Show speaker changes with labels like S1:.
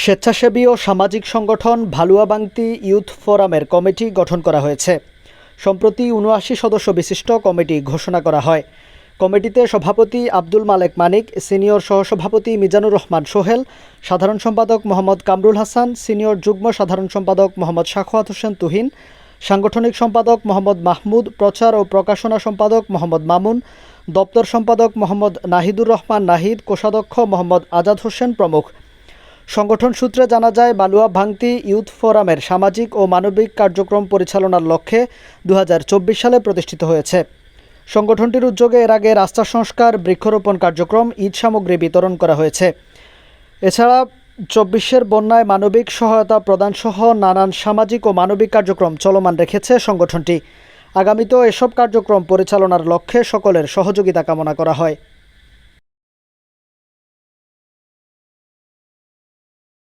S1: স্বেচ্ছাসেবী ও সামাজিক সংগঠন ভালুয়াবাংতি ইউথ ফোরামের কমিটি গঠন করা হয়েছে। সম্প্রতি উনআশি সদস্য বিশিষ্ট কমিটি ঘোষণা করা হয়। কমিটিতে সভাপতি আব্দুল মালেক মানিক, সিনিয়র সহসভাপতি মিজানুর রহমান সোহেল, সাধারণ সম্পাদক মোহাম্মদ কামরুল হাসান, সিনিয়র যুগ্ম সাধারণ সম্পাদক মোহাম্মদ শাখওয়াত হোসেন তুহিন, সাংগঠনিক সম্পাদক মোহাম্মদ মাহমুদ, প্রচার ও প্রকাশনা সম্পাদক মোহাম্মদ মামুন, দপ্তর সম্পাদক মোহাম্মদ নাহিদুর রহমান নাহিদ, কোষাধ্যক্ষ মোহাম্মদ আজাদ হোসেন প্রমুখ। সংগঠন সূত্রে জানা যায় বালুয়া ভাঙতি ইউথ ফোরামের সামাজিক ও মানবিক কার্যক্রম পরিচালনার লক্ষ্যে দু হাজার চব্বিশ সালে প্রতিষ্ঠিত হয়েছে। সংগঠনটির উদ্যোগে এর আগে রাস্তা সংস্কার, বৃক্ষরোপণ কার্যক্রম ঈদ সামগ্রী বিতরণ করা হয়েছে। এছাড়া চব্বিশের বন্যায় মানবিক সহায়তা প্রদানসহ নানান সামাজিক ও মানবিক কার্যক্রম চলমান রেখেছে সংগঠনটি। আগামীতেও এসব কার্যক্রম পরিচালনার লক্ষ্যে সকলের সহযোগিতা কামনা করা হয়।